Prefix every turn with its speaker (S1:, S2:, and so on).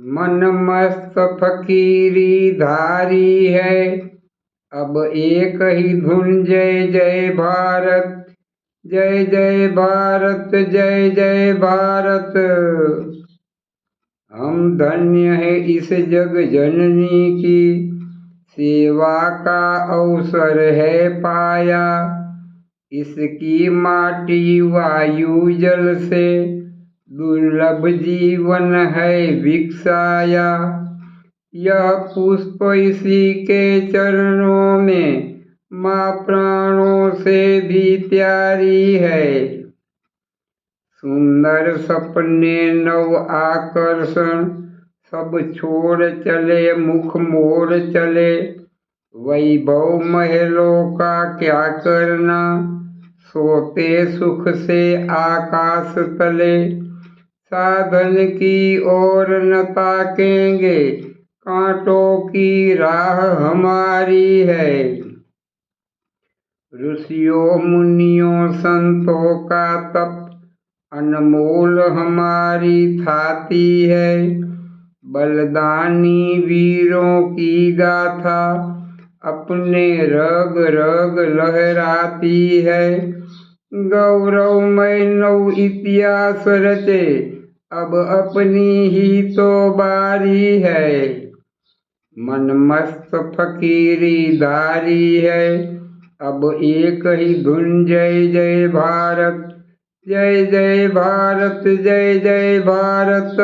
S1: मन मस्त फकीरी धारी है। अब एक ही धुन, जय जय भारत, जय जय भारत, जय जय भारत। हम धन्य है इस जग जननी की, सेवा का अवसर है पाया। इसकी माटी वायु जल से दुर्लभ जीवन है भिक्षाया। यह पुष्प इसी के चरणों में, माँ प्राणों से भी प्यारी है। सुंदर सपने नव आकर्षण, सब छोड़ चले, मुख मोड़ चले। वैभव महलों का क्या करना, सोते सुख से आकाश तले। साधन की ओर न ताकेंगे। कांटों की राह हमारी है। ऋषियों, मुनियों, संतों का तप अनमोल हमारी थाती है। बलदानी वीरों की गाथा अपने रग रग लहराती है। गौरवमय नव इतिहास रचे अब अपनी ही तो बारी है। मन मस्त फकीरी दारी है। अब एक ही धुन, जय जय भारत, जय जय भारत, जय जय भारत।